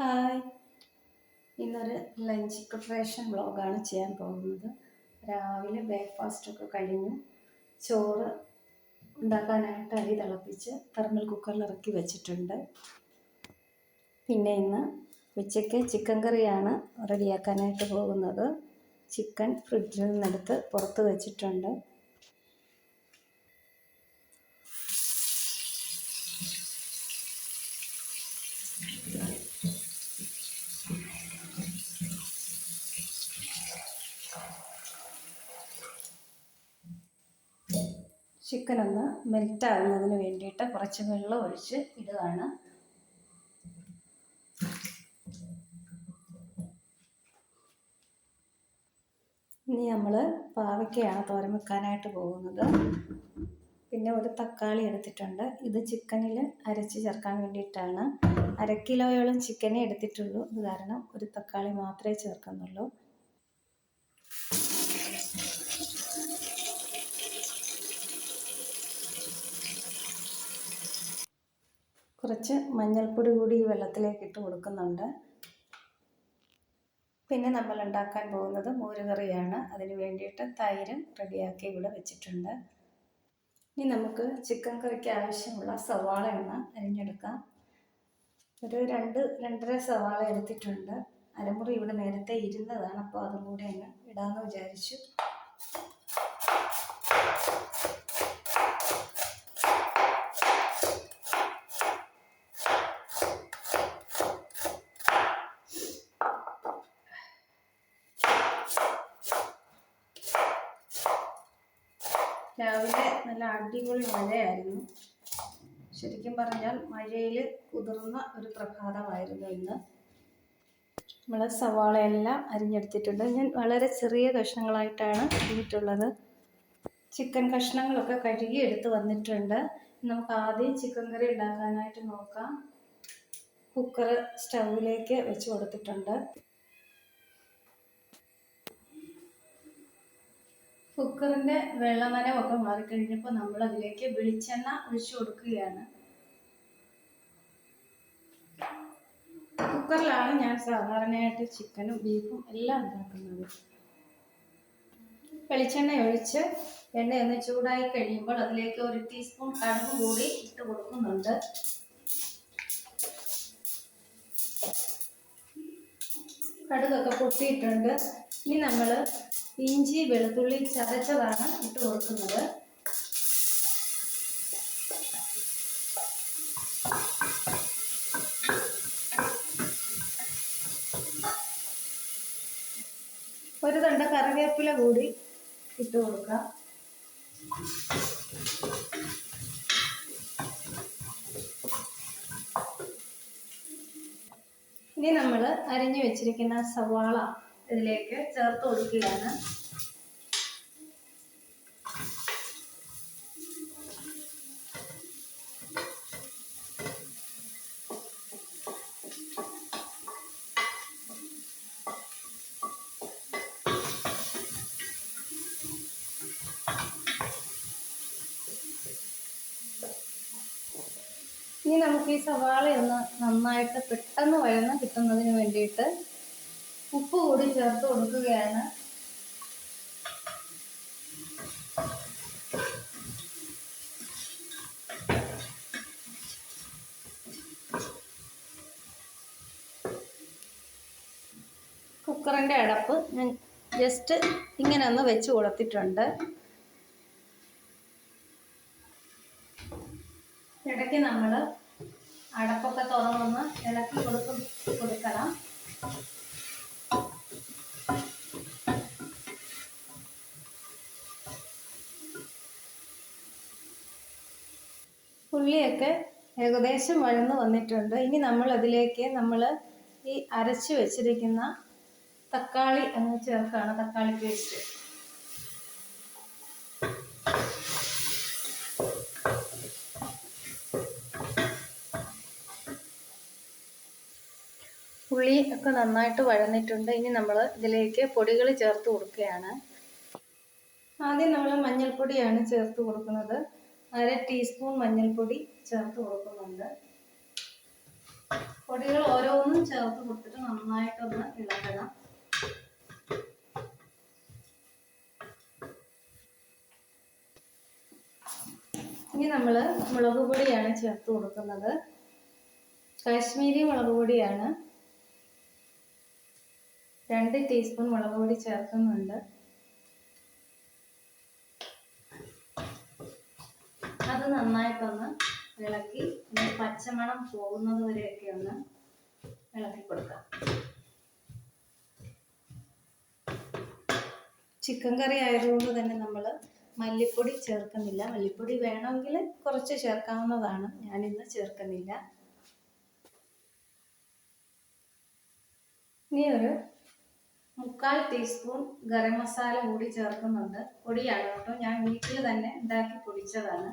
Hi. ഇന്നൊരു lunch preparation വ്ളോഗാണ് ചെയ്യാൻ പോകുന്നത്. രാവിലെ ബ്രേക്ക്ഫാസ്റ്റ് ഒക്കെ കഴിഞ്ഞു. ചോറ് ഉണ്ടാക്കാനായിട്ട് അരി തിളപ്പിച്ച് തെർമൽ കുക്കറിൽ ഇറക്കി വെച്ചിട്ടുണ്ട്. പിന്നെ ഇന്ന് ഉച്ചയ്ക്ക് ചിക്കൻ കറിയാണ് റെഡിയാക്കാനായിട്ട് പോകുന്നത്. ചിക്കൻ ഫ്രിഡ്ജിൽ നിന്നെടുത്ത് പുറത്ത് വെച്ചിട്ടുണ്ട്. ചിക്കൻ ഒന്ന് മെൽറ്റ് ആകുന്നതിന് വേണ്ടിയിട്ട് കുറച്ച് വെള്ളം ഒഴിച്ച് ഇടുകയാണ്. ഇനി നമ്മൾ പാവയ്ക്കയാണ് തോരൻ വെക്കാനായിട്ട് പോകുന്നത്. പിന്നെ ഒരു തക്കാളി എടുത്തിട്ടുണ്ട്. ഇത് ചിക്കനിൽ അരച്ച് ചേർക്കാൻ വേണ്ടിയിട്ടാണ്. അര കിലോയോളം ചിക്കനേ എടുത്തിട്ടുള്ളൂ. അത് കാരണം ഒരു തക്കാളി മാത്രമേ ചേർക്കുന്നുള്ളൂ. കുറച്ച് മഞ്ഞൾപ്പൊടി കൂടി ഈ വെള്ളത്തിലേക്ക് ഇട്ട് കൊടുക്കുന്നുണ്ട്. പിന്നെ നമ്മൾ ഉണ്ടാക്കാൻ പോകുന്നത് മോരുകറിയാണ്. അതിന് വേണ്ടിയിട്ട് തൈരും റെഡിയാക്കി ഇവിടെ വെച്ചിട്ടുണ്ട്. ഇനി നമുക്ക് ചിക്കൻ കറിക്ക് ആവശ്യമുള്ള സവാള എണ്ണ അരിഞ്ഞെടുക്കാം. ഒരു രണ്ട് രണ്ടര സവാള എടുത്തിട്ടുണ്ട്. അരമുറി ഇവിടെ നേരത്തെ ഇരുന്നതാണ് അപ്പോൾ അതും കൂടെ അങ്ങ് ഇടാമെന്ന് വിചാരിച്ചു രാവിലെ നല്ല അടിപൊളി മഴയായിരുന്നു. ശരിക്കും പറഞ്ഞാൽ മഴയിൽ കുതിർന്ന ഒരു പ്രഭാതമായിരുന്നു ഇന്ന്. നമ്മൾ സവാളയെല്ലാം അരിഞ്ഞെടുത്തിട്ടുണ്ട്. ഞാൻ വളരെ ചെറിയ കഷ്ണങ്ങളായിട്ടാണ് അരിഞ്ഞിട്ടുള്ളത്. ചിക്കൻ കഷ്ണങ്ങളൊക്കെ കഴുകി എടുത്ത് വന്നിട്ടുണ്ട്. നമുക്ക് ആദ്യം ചിക്കൻ കറി ഉണ്ടാക്കാനായിട്ട് നോക്കാം. കുക്കർ സ്റ്റൗവിലേക്ക് വെച്ച് കൊടുത്തിട്ടുണ്ട്. കുക്കറിന്റെ വെള്ളനനവൊക്കെ മാറിക്കഴിഞ്ഞപ്പോൾ നമ്മൾ അതിലേക്ക് വെളിച്ചെണ്ണ ഒഴിച്ചു കൊടുക്കുകയാണ്. കുക്കറിലാണ് ഞാൻ സാധാരണയായിട്ട് ചിക്കനും ബീഫും എല്ലാം ഉണ്ടാക്കുന്നത്. വെളിച്ചെണ്ണ ഒഴിച്ച് എണ്ണ ഒന്ന് ചൂടായി കഴിയുമ്പോൾ അതിലേക്ക് ഒരു ടീസ്പൂൺ കടുക് കൂടി ഇട്ട് കൊടുക്കുന്നുണ്ട്. കടുകൊക്കെ പൊട്ടിയിട്ടുണ്ട്. ഇനി നമ്മൾ ഇഞ്ചി വെളുത്തുള്ളി ചതച്ചതാണ് ഇട്ട് കൊടുക്കുന്നത്. ഒരു തണ്ട കറിവേപ്പില കൂടി ഇട്ട് കൊടുക്കാം. ഇനി നമ്മൾ അരിഞ്ഞു വെച്ചിരിക്കുന്ന സവാള ഇതിലേക്ക് ചേർത്ത് കൊടുക്കുകയാണ്. ഇനി നമുക്ക് ഈ സവാളയൊന്ന് നന്നായിട്ട് പെട്ടെന്ന് വഴന്ന് കിട്ടുന്നതിന് വേണ്ടിയിട്ട് ഉപ്പ് കൂടി ചേർത്ത് കൊടുക്കുകയാണ്. കുക്കറിന്റെ അടപ്പ് ഞാൻ ജസ്റ്റ് ഇങ്ങനെ ഒന്ന് വെച്ച് കൊടുത്തിട്ടുണ്ട്. ഇടയ്ക്ക് നമ്മൾ അടപ്പൊക്കെ തുറന്നൊന്ന് ഇളക്കി കൊടുക്കും കൊടുക്കണം. ഉള്ളിയൊക്കെ ഏകദേശം വഴന്ന് വന്നിട്ടുണ്ട്. ഇനി നമ്മൾ അതിലേക്ക് നമ്മൾ ഈ അരച്ച് വെച്ചിരിക്കുന്ന തക്കാളി അങ്ങ് ചേർക്കുകയാണ്. തക്കാളി പേസ്റ്റ്. ഉള്ളി ഒക്കെ നന്നായിട്ട് വഴന്നിട്ടുണ്ട്. ഇനി നമ്മൾ ഇതിലേക്ക് പൊടികൾ ചേർത്ത് കൊടുക്കുകയാണ്. ആദ്യം നമ്മൾ മഞ്ഞൾപ്പൊടിയാണ് ചേർത്ത് കൊടുക്കുന്നത്. അര ടീസ്പൂൺ മഞ്ഞൾപ്പൊടി ചേർത്ത് കൊടുക്കുന്നുണ്ട്. പൊടികൾ ഓരോന്നും ചേർത്ത് കൊടുത്തിട്ട് നന്നായിട്ടൊന്ന് ഇളക്കണം. ഇനി നമ്മൾ മുളക് പൊടിയാണ് ചേർത്ത് കൊടുക്കുന്നത്. കാശ്മീരി മുളക് പൊടിയാണ്. രണ്ട് ടീസ്പൂൺ മുളക് പൊടി ചേർക്കുന്നുണ്ട്. നന്നായിട്ടൊന്ന് ഇളക്കി പച്ചമണം പോകുന്നത് വരെയൊക്കെ ഒന്ന് ഇളക്കി കൊടുക്കാം. ചിക്കൻ കറി ആയതുകൊണ്ട് തന്നെ നമ്മൾ മല്ലിപ്പൊടി ചേർക്കുന്നില്ല. മല്ലിപ്പൊടി വേണമെങ്കിൽ കുറച്ച് ചേർക്കാവുന്നതാണ്. ഞാനിന്ന് ചേർക്കുന്നില്ല. ഇനി ഒരു മുക്കാൽ ടീസ്പൂൺ ഗരം മസാല കൂടി ചേർക്കുന്നുണ്ട്. പൊടിയാണ് കേട്ടോ. ഞാൻ വീട്ടിൽ തന്നെ ഉണ്ടാക്കി പൊടിച്ചതാണ്.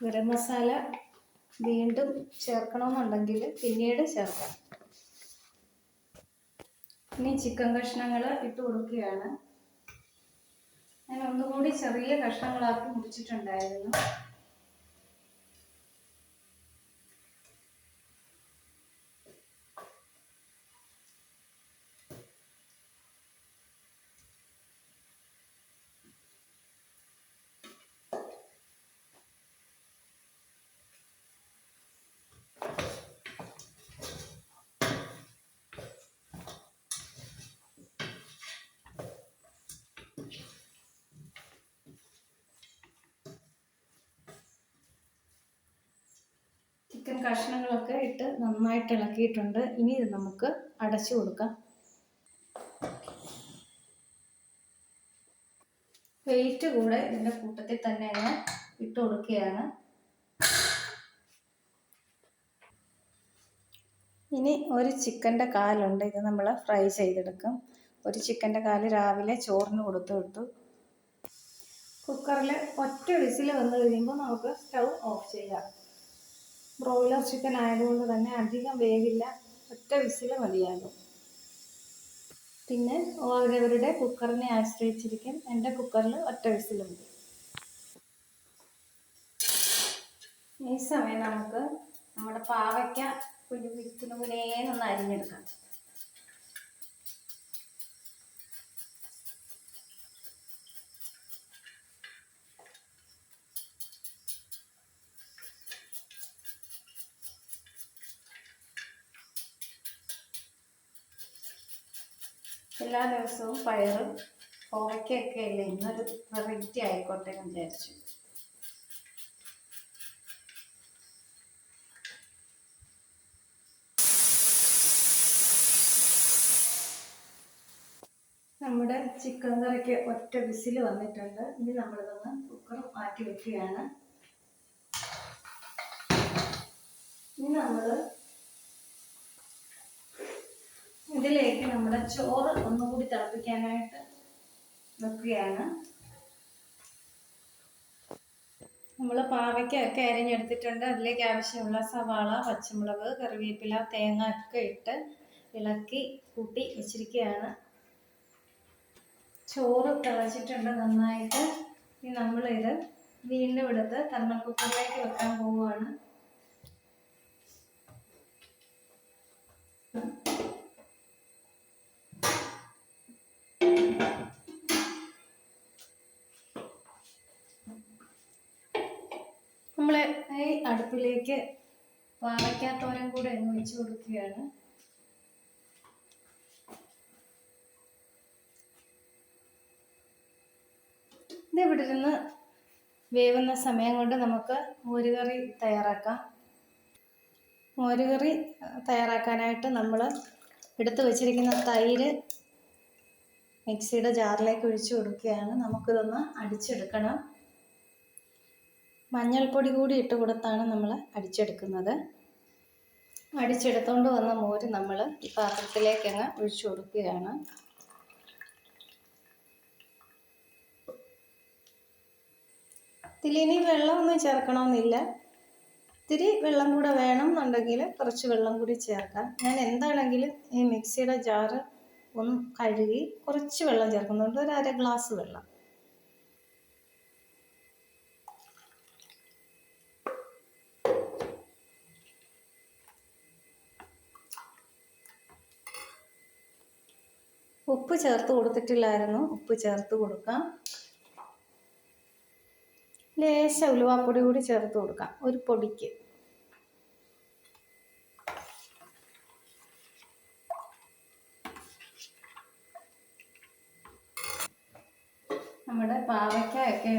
ഗരം മസാല വീണ്ടും ചേർക്കണമെന്നുണ്ടെങ്കിൽ പിന്നീട് ചേർക്കാം. ഇനി ചിക്കൻ കഷ്ണങ്ങൾ ഇട്ട് കൊടുക്കുകയാണ്. ഞാൻ ഒന്നുകൂടി ചെറിയ കഷ്ണങ്ങളാക്കി മുറിച്ചിട്ടുണ്ടായിരുന്നു. ചിക്കൻ കഷ്ണങ്ങളൊക്കെ ഇട്ട് നന്നായിട്ട് ഇളക്കിയിട്ടുണ്ട്. ഇനി ഇത് നമുക്ക് അടച്ചു കൊടുക്കാം. വെയിറ്റ് കൂടെ ഇതിന്റെ കൂട്ടത്തിൽ തന്നെ ഞാൻ ഇട്ട് കൊടുക്കുകയാണ്. ഇനി ഒരു ചിക്കന്റെ കാലുണ്ട്. ഇത് നമ്മൾ ഫ്രൈ ചെയ്തെടുക്കും. ഒരു ചിക്കന്റെ കാൽ രാവിലെ ചോറിന് കൊടുത്തു വിട്ടു. കുക്കറിൽ ഒറ്റ വിസിൽ വന്നു കഴിയുമ്പോൾ നമുക്ക് സ്റ്റൗ ഓഫ് ചെയ്യാം. ബ്രോയിലർ ചിക്കൻ ആയതുകൊണ്ട് തന്നെ അധികം വേവില്ല. ഒറ്റ വിസിൽ മതിയാകും. പിന്നെ അവരവരുടെ കുക്കറിനെ ആശ്രയിച്ചിരിക്കും. എന്റെ കുക്കറിൽ ഒറ്റ വിസിലുണ്ട് ഈ സമയം നമുക്ക് നമ്മുടെ പാവയ്ക്ക കുഞ്ഞു വിത്തുന്നു കുനേന്നൊന്ന് അരിഞ്ഞെടുക്കാം. എല്ലാ ദിവസവും പയറും കോവയ്ക്കൊക്കെ അല്ലേ? ഇന്നൊരു വെറൈറ്റി ആയിക്കോട്ടെ എന്ന് വിചാരിച്ചു. നമ്മുടെ ചിക്കൻ കറിക്ക് ഒറ്റ വിസിൽ വന്നിട്ടുണ്ട്. ഇനി നമ്മളിതൊന്ന് കുക്കർ മാറ്റി വെക്കുകയാണ്. ഇനി നമ്മൾ ഇതിലേക്ക് നമ്മുടെ ചോറ് ഒന്നുകൂടി തിളപ്പിക്കാനായിട്ട് വെക്കുകയാണ്. നമ്മൾ പാവയ്ക്കൊക്കെ അരിഞ്ഞെടുത്തിട്ടുണ്ട്. അതിലേക്ക് ആവശ്യമുള്ള സവാള പച്ചമുളക് കറിവേപ്പില തേങ്ങ ഒക്കെ ഇട്ട് ഇളക്കി കൂട്ടി വെച്ചിരിക്കുകയാണ്. ചോറ് തിളച്ചിട്ടുണ്ട് നന്നായിട്ട്. ഇനി നമ്മളിത് വീണ്ടും എടുത്ത് തെർമൽ കുക്കറിലേക്ക് വെക്കാൻ പോവുകയാണ്. നമ്മൾ ഈ അടുപ്പിലേക്ക് പാവയ്ക്കാത്തോരൻ കൂടെ ഒന്ന് വെച്ച് കൊടുക്കുകയാണ്. ഇത് ഇവിടെ നിന്ന് വേവുന്ന സമയം കൊണ്ട് നമുക്ക് മോരുകറി തയ്യാറാക്കാം. മോരുകറി തയ്യാറാക്കാനായിട്ട് നമ്മൾ എടുത്തു വച്ചിരിക്കുന്ന തൈര് മിക്സിയുടെ ജാറിലേക്ക് ഒഴിച്ചു കൊടുക്കുകയാണ്. നമുക്കിതൊന്ന് അടിച്ചെടുക്കണം. മഞ്ഞൾപ്പൊടി കൂടി ഇട്ട് കൊടുത്താണ് നമ്മൾ അടിച്ചെടുക്കുന്നത്. അടിച്ചെടുത്തുകൊണ്ട് വന്ന മോര് നമ്മൾ ഈ പാത്രത്തിലേക്ക് അങ്ങ് ഒഴിച്ചു കൊടുക്കുകയാണ്. ഇതിലിനി വെള്ളമൊന്നും ചേർക്കണമെന്നില്ല. ഇത്തിരി വെള്ളം കൂടെ വേണം എന്നുണ്ടെങ്കിൽ കുറച്ച് വെള്ളം കൂടി ചേർക്കാം. ഞാൻ എന്താണെങ്കിലും ഈ മിക്സിയുടെ ജാറ് ഒന്ന് കഴുകി കുറച്ച് വെള്ളം ചേർക്കുന്നുണ്ട് ഒരു അര ഗ്ലാസ് വെള്ളം. ഉപ്പ് ചേർത്ത് കൊടുത്തിട്ടില്ലായിരുന്നു. ഉപ്പ് ചേർത്ത് കൊടുക്കാം. ലേശ ഉലുവാപ്പൊടി കൂടി ചേർത്ത് കൊടുക്കാം. ഒരു പൊടിക്ക്.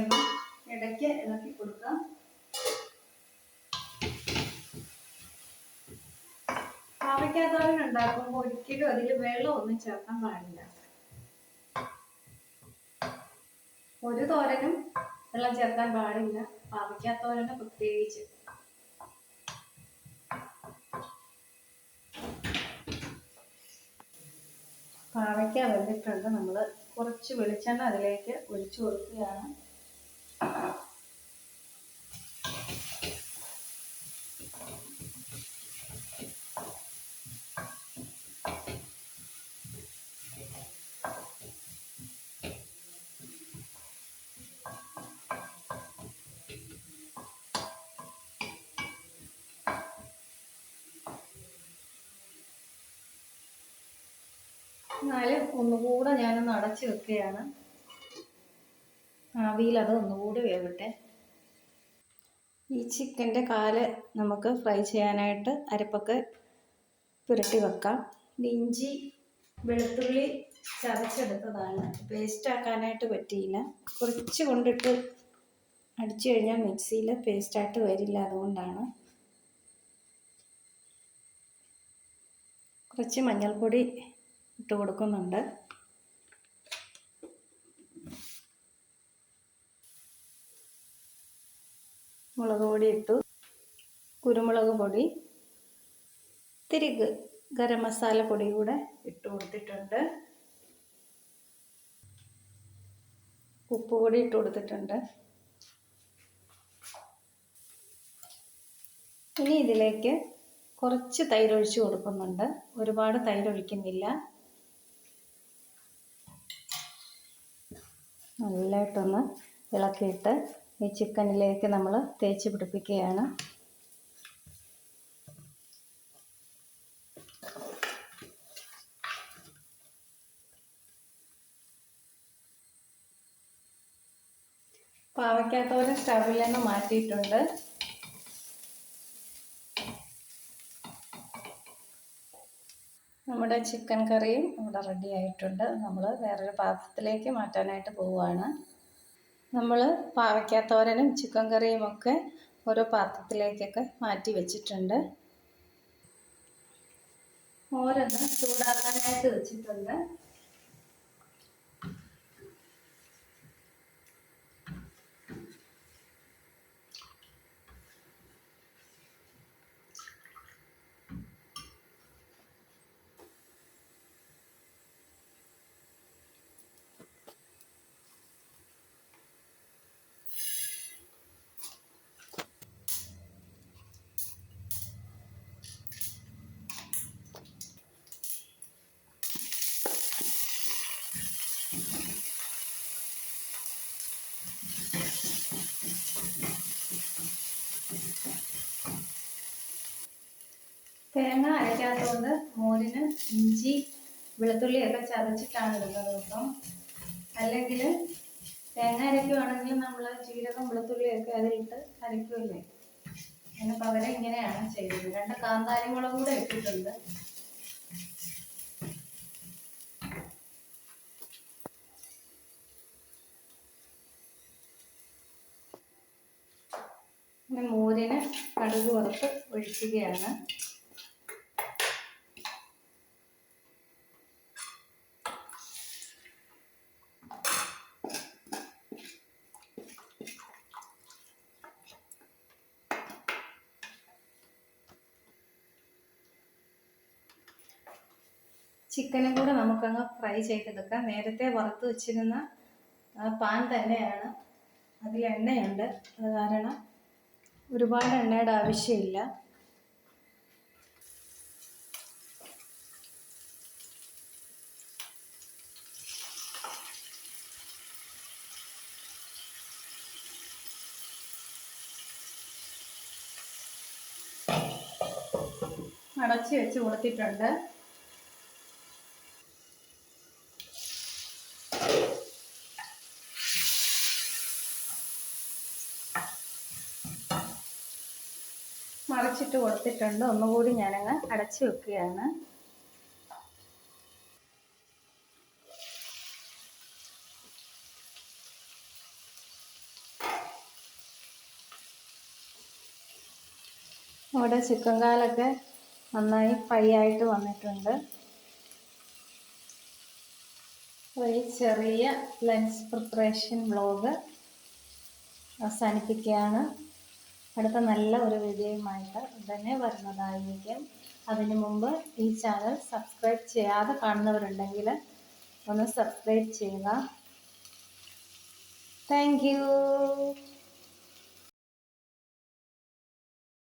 ഒന്ന് ഇടയ്ക്ക് ഇളക്കി കൊടുക്കാം. പാവയ്ക്കാത്തോരൻ ഉണ്ടാക്കുമ്പോൾ ഒരിക്കലും അതിൽ വെള്ളം ഒന്നും ചേർക്കാൻ പാടില്ല. ഒരു തോരനും വെള്ളം ചേർക്കാൻ പാടില്ല. പാവയ്ക്കാത്തോരന് പ്രത്യേകിച്ച്. പാവയ്ക്ക വെന്തിട്ടുണ്ട് നമ്മൾ കുറച്ച് വെളിച്ചെണ്ണ അതിലേക്ക് ഒഴിച്ചു കൊടുക്കുകയാണ്. എന്നാലും ഒന്നുകൂടെ ഞാനൊന്ന് അടച്ചു വെക്കുകയാണ്. ആവിയിൽ അത് ഒന്നുകൂടി വേവട്ടെ. ഈ ചിക്കന്റെ കാൽ നമുക്ക് ഫ്രൈ ചെയ്യാനായിട്ട് അരപ്പൊക്കെ പുരട്ടി വെക്കാം. ഇഞ്ചി വെളുത്തുള്ളി ചതച്ചെടുത്തതാണ്. പേസ്റ്റ് ആക്കാനായിട്ട് പറ്റിയില്ല. കുറച്ച് കൊണ്ടിട്ട് അടിച്ചു കഴിഞ്ഞാൽ മിക്സിയിൽ പേസ്റ്റായിട്ട് വരില്ല അതുകൊണ്ടാണ്. കുറച്ച് മഞ്ഞൾപ്പൊടി ഇട്ട് കൊടുക്കുന്നുണ്ട്. മുളക് പൊടി ഇട്ടു. കുരുമുളക് പൊടി. ഇത്തിരി ഗരം മസാല പൊടി കൂടെ ഇട്ട് കൊടുത്തിട്ടുണ്ട്. ഉപ്പ് പൊടി ഇട്ട് കൊടുത്തിട്ടുണ്ട്. ഇനി ഇതിലേക്ക് കുറച്ച് തൈര് ഒഴിച്ച് കൊടുക്കുന്നുണ്ട്. ഒരുപാട് തൈര് ഒഴിക്കുന്നില്ല. നല്ലതായിട്ടൊന്ന് ഇളക്കിയിട്ട് ഈ ചിക്കനിലേക്ക് നമ്മൾ തേച്ച് പിടിപ്പിക്കുകയാണ്. പാവയ്ക്കാത്തവരെ സ്റ്റവിൽ നിന്ന് മാറ്റിയിട്ടുണ്ട്. നമ്മുടെ ചിക്കൻ കറിയും ഇവിടെ റെഡി ആയിട്ടുണ്ട്. നമ്മൾ വേറൊരു പാത്രത്തിലേക്ക് മാറ്റാനായിട്ട് പോവുകയാണ്. നമ്മൾ പാവയ്ക്കാത്തോരനും ചിക്കൻ കറിയും ഒക്കെ ഓരോ പാത്രത്തിലേക്കൊക്കെ മാറ്റി വെച്ചിട്ടുണ്ട്. ഓരോന്ന് ചൂടാക്കാനായിട്ട് വെച്ചിട്ടുണ്ട്. തേങ്ങ അരയ്ക്കാത്തതുകൊണ്ട് മോരിന് ഇഞ്ചി വെളുത്തുള്ളിയൊക്കെ ചതച്ചിട്ടാണ് ഇടുന്നത് ഇപ്പം അല്ലെങ്കിൽ തേങ്ങ അരയ്ക്കുവാണെങ്കിൽ നമ്മൾ ജീരകം വെളുത്തുള്ളിയൊക്കെ അതിലിട്ട് അരയ്ക്കുമല്ലേ അതിന് പകരം ഇങ്ങനെയാണ് ചെയ്തത്. രണ്ട് കാന്താരി മുളക് കൂടെ ഇട്ടിട്ടുണ്ട്. മോരിന് കടുക് വറുത്ത് ഒഴിക്കുകയാണ്. ചിക്കനും കൂടെ നമുക്കങ്ങ് ഫ്രൈ ചെയ്തെടുക്കാം. നേരത്തെ വറുത്ത് വെച്ചിരുന്ന പാൻ തന്നെയാണ്. അതിൽ എണ്ണയുണ്ട്. അത് കാരണം ഒരുപാട് എണ്ണയുടെ ആവശ്യമില്ല. അടച്ചു വെച്ച് കൊടുത്തിട്ടുണ്ട് മറിച്ചിട്ട് കൊടുത്തിട്ടുണ്ട്. ഒന്നുകൂടി ഞാനങ്ങ് അടച്ചു വെക്കുകയാണ്. ഇവിടെ ചിക്കൻ കാലൊക്കെ നന്നായി ഫ്രൈ ആയിട്ട് വന്നിട്ടുണ്ട്. ഒരു ചെറിയ ലഞ്ച് പ്രിപ്പറേഷൻ ബ്ലോഗ് അവസാനിപ്പിക്കുകയാണ്. അടുത്ത നല്ല ഒരു വീഡിയോയുമായിട്ട് തന്നെ വരുന്നതായിരിക്കും. അതിനു മുമ്പ് ഈ ചാനൽ സബ്സ്ക്രൈബ് ചെയ്യാതെ കാണുന്നവരുണ്ടെങ്കിൽ ഒന്ന് സബ്സ്ക്രൈബ് ചെയ്യുക. താങ്ക്